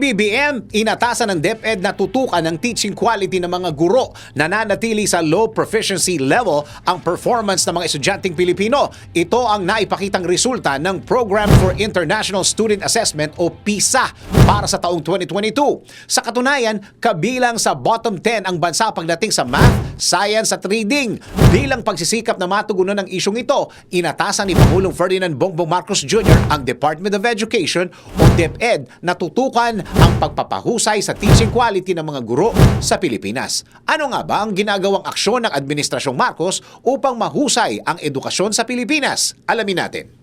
PBBM, inatasan ng DepEd na tutukan ng teaching quality ng mga guro na nanatili sa low proficiency level ang performance ng mga estudyanteng Pilipino. Ito ang naipakitang resulta ng Program for International Student Assessment o PISA para sa taong 2022. Sa katunayan, kabilang sa bottom 10 ang bansa pagdating sa math, science at reading. Bilang pagsisikap na matugunan ng isyong ito, inatasan ni Pangulong Ferdinand Bongbong Marcos Jr. ang Department of Education o DepEd na tutukan ang pagpapahusay sa teaching quality ng mga guro sa Pilipinas. Ano nga ba ang ginagawang aksyon ng Administrasyong Marcos upang mahusay ang edukasyon sa Pilipinas? Alamin natin.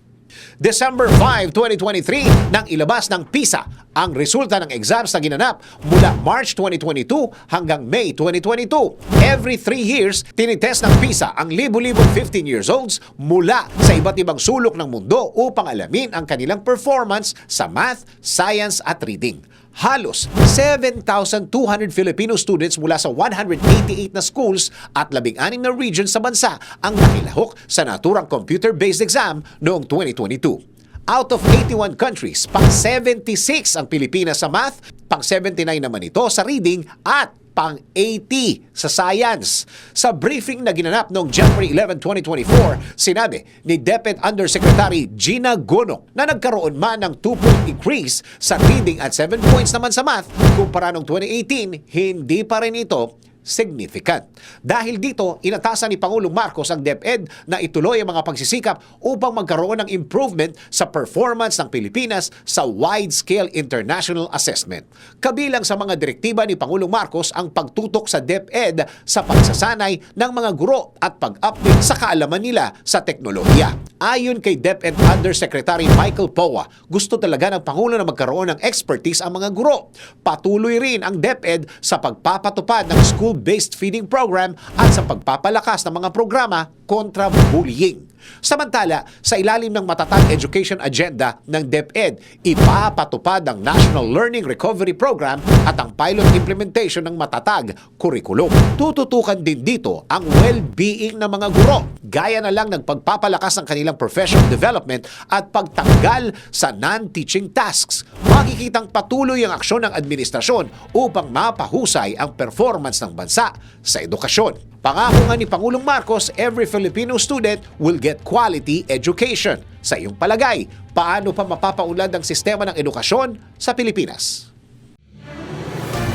December 5, 2023 nang ilabas ng PISA ang resulta ng exams na ginanap mula March 2022 hanggang May 2022. Every three years, tinitest ng PISA ang libu-libong 15 years olds mula sa iba't ibang sulok ng mundo upang alamin ang kanilang performance sa math, science at reading. Halos 7,200 Filipino students mula sa 188 na schools at 16 na regions sa bansa ang nakilahok sa naturang computer-based exam noong 2022. Out of 81 countries, pang 76 ang Pilipinas sa math, pang 79 naman ito sa reading at pang 80 sa science. Sa briefing na ginanap noong January 11, 2024, sinabi ni DepEd Undersecretary Gina Gonok na nagkaroon man ng 2-point increase sa reading at 7 points naman sa math kumpara noong 2018, hindi pa rin ito significant. Dahil dito, inatasan ni Pangulong Marcos ang DepEd na ituloy ang mga pagsisikap upang magkaroon ng improvement sa performance ng Pilipinas sa wide-scale international assessment. Kabilang sa mga direktiba ni Pangulong Marcos ang pagtutok sa DepEd sa pagsasanay ng mga guro at pag-update sa kaalaman nila sa teknolohiya. Ayon kay DepEd Undersecretary Michael Powa, gusto talaga ng Pangulo na magkaroon ng expertise ang mga guro. Patuloy rin ang DepEd sa pagpapatupad ng school-based feeding program at sa pagpapalakas ng mga programa kontra bullying. Samantala, sa ilalim ng matatag education agenda ng DepEd, ipapatupad ang National Learning Recovery Program at ang pilot implementation ng matatag kurikulum. Tututukan din dito ang well-being ng mga guro, gaya na lang ng pagpapalakas ng kanilang professional development at pagtanggal sa non-teaching tasks. Makikitang patuloy ang aksyon ng administrasyon upang mapahusay ang performance ng bansa sa edukasyon. Pangako nga ni Pangulong Marcos, every Filipino student will get quality education. Sa iyong palagay, paano pa mapapaunlad ang sistema ng edukasyon sa Pilipinas?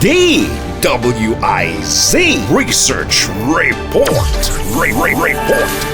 DWIZ Research Report. Re- Re- Report.